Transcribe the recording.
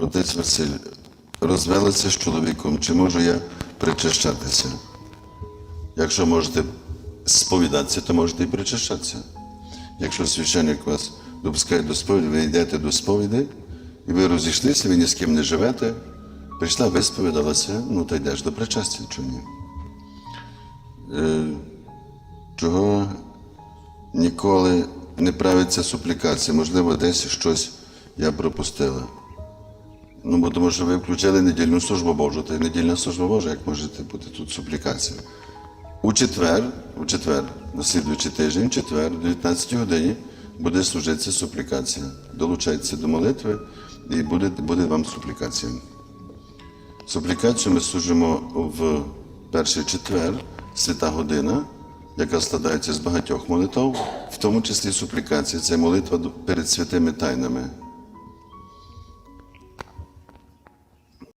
Отець Василь, розвелася з чоловіком, чи можу я причащатися? Якщо можете сповідатися, то можете і причащатися. Якщо священник вас допускає до сповіді, ви йдете до сповіді, і ви розійшлися, ви ні з ким не живете, прийшла, висповідалася, ну то йдеш до причастя, чи ні? Е, чого ніколи не правиться суплікація? Можливо, десь щось я пропустила. Ну, бо тому що ви включили недільну службу Божу, то й недільна служба Божа, як можете бути тут суплікація. У четвер, у четвер, на слідуючий тиждень, в четвер, о 19 годині буде служитися суплікація. Долучайтеся до молитви і буде, буде вам суплікація. Суплікацію ми служимо в перший четвер, свята година, яка складається з багатьох молитв, в тому числі суплікація. Це молитва перед святими тайнами.